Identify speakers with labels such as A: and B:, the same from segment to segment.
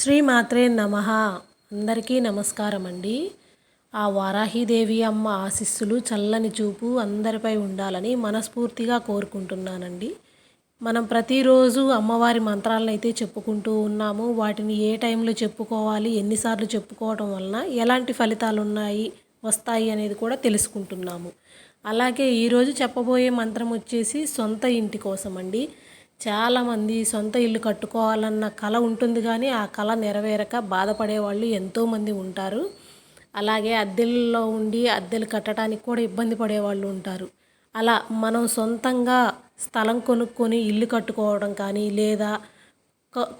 A: శ్రీమాత్రే నమ. అందరికీ నమస్కారం అండి ఆ వారాహిదేవి అమ్మ ఆశీస్సులు చల్లని చూపు అందరిపై ఉండాలని మనస్ఫూర్తిగా కోరుకుంటున్నానండి. మనం ప్రతిరోజు అమ్మవారి మంత్రాలను అయితే చెప్పుకుంటూ ఉన్నాము. వాటిని ఏ టైంలో చెప్పుకోవాలి ఎన్నిసార్లు చెప్పుకోవటం వలన ఎలాంటి ఫలితాలు ఉన్నాయి వస్తాయి అనేది కూడా తెలుసుకుంటున్నాము. అలాగే ఈరోజు చెప్పబోయే మంత్రం వచ్చేసి సొంత ఇంటి కోసం అండి చాలామంది సొంత ఇల్లు కట్టుకోవాలన్న కళ ఉంటుంది కానీ ఆ కళ నెరవేరక బాధపడే వాళ్ళు ఎంతోమంది ఉంటారు. అలాగే అద్దెల్లో ఉండి అద్దెలు కట్టడానికి కూడా ఇబ్బంది పడేవాళ్ళు ఉంటారు. అలా మనం సొంతంగా స్థలం కొనుక్కొని ఇల్లు కట్టుకోవడం కానీ లేదా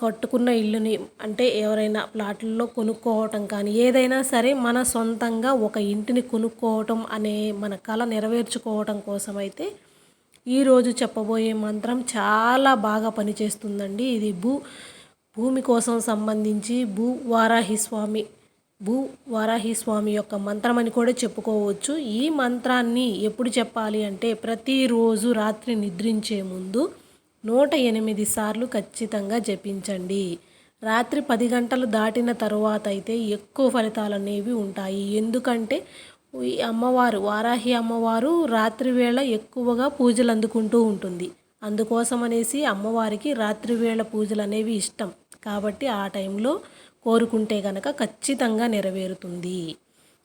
A: కట్టుకున్న ఇల్లుని అంటే ఎవరైనా ప్లాట్లలో కొనుక్కోవటం కానీ ఏదైనా సరే మన సొంతంగా ఒక ఇంటిని కొనుక్కోవటం అనే మన కళ నెరవేర్చుకోవటం కోసం అయితే ఈరోజు చెప్పబోయే మంత్రం చాలా బాగా పనిచేస్తుందండి. ఇది భూ భూమి కోసం సంబంధించి భూ వారాహిస్వామి భూ వారాహిస్వామి యొక్క మంత్రం అని కూడా చెప్పుకోవచ్చు. ఈ మంత్రాన్ని ఎప్పుడు చెప్పాలి అంటే ప్రతిరోజు రాత్రి నిద్రించే ముందు నూట ఎనిమిది సార్లు ఖచ్చితంగా జపించండి. రాత్రి పది గంటలు దాటిన తరువాత అయితే ఎక్కువ ఫలితాలు అనేవి ఉంటాయి. ఎందుకంటే ఈ అమ్మవారు వారాహి అమ్మవారు రాత్రివేళ ఎక్కువగా పూజలు అందుకుంటూ ఉంటుంది. అందుకోసం అనేసి అమ్మవారికి రాత్రి వేళ పూజలు అనేవి ఇష్టం. కాబట్టి ఆ టైంలో కోరుకుంటే కనుక ఖచ్చితంగా నెరవేరుతుంది.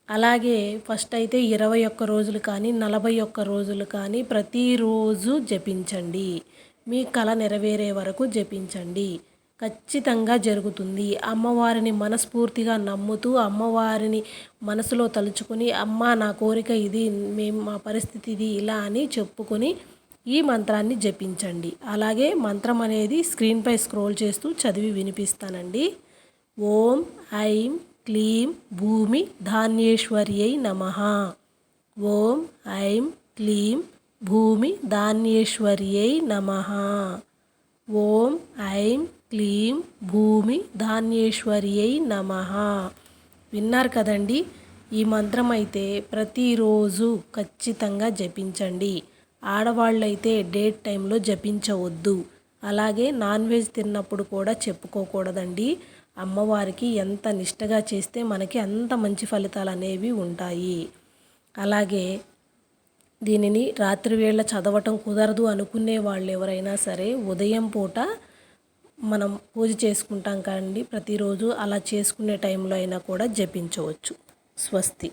A: అలాగే ఫస్ట్ అయితే ఇరవై ఒక్క రోజులు కానీ నలభై ఒక్క రోజులు కానీ ప్రతిరోజు జపించండి. మీ కళ నెరవేరే వరకు జపించండి. ఖచ్చితంగా జరుగుతుంది. అమ్మవారిని మనస్ఫూర్తిగా నమ్ముతూ అమ్మవారిని మనసులో తలుచుకుని అమ్మ నా కోరిక ఇది మేము మా పరిస్థితి ఇది ఇలా అని చెప్పుకొని ఈ మంత్రాన్ని జపించండి. అలాగే మంత్రం అనేది స్క్రీన్పై స్క్రోల్ చేస్తూ చదివి వినిపిస్తానండి. ఓం ఐం క్లీం భూమి ధాన్యేశ్వర్యై నమ. ఓం ఐం క్లీం భూమి ధాన్యేశ్వర్యై నమ. ఓం ఐం క్లీం భూమి ధాన్యేశ్వర్యై నమ. విన్నారు కదండి ఈ మంత్రం అయితే ప్రతిరోజు ఖచ్చితంగా జపించండి. ఆడవాళ్ళైతే డేట్ టైంలో జపించవద్దు. అలాగే నాన్ వెజ్ తిన్నప్పుడు కూడా చెప్పుకోకూడదండి. అమ్మవారికి ఎంత నిష్టగా చేస్తే మనకి అంత మంచి ఫలితాలు అనేవి ఉంటాయి. అలాగే దీనిని రాత్రివేళ చదవటం కుదరదు అనుకునే వాళ్ళు ఎవరైనా సరే ఉదయం పూట మనం పూజ చేసుకుంటాం కాండి ప్రతిరోజు అలా చేసుకునే టైంలో అయినా కూడా జపించవచ్చు. స్వస్తి.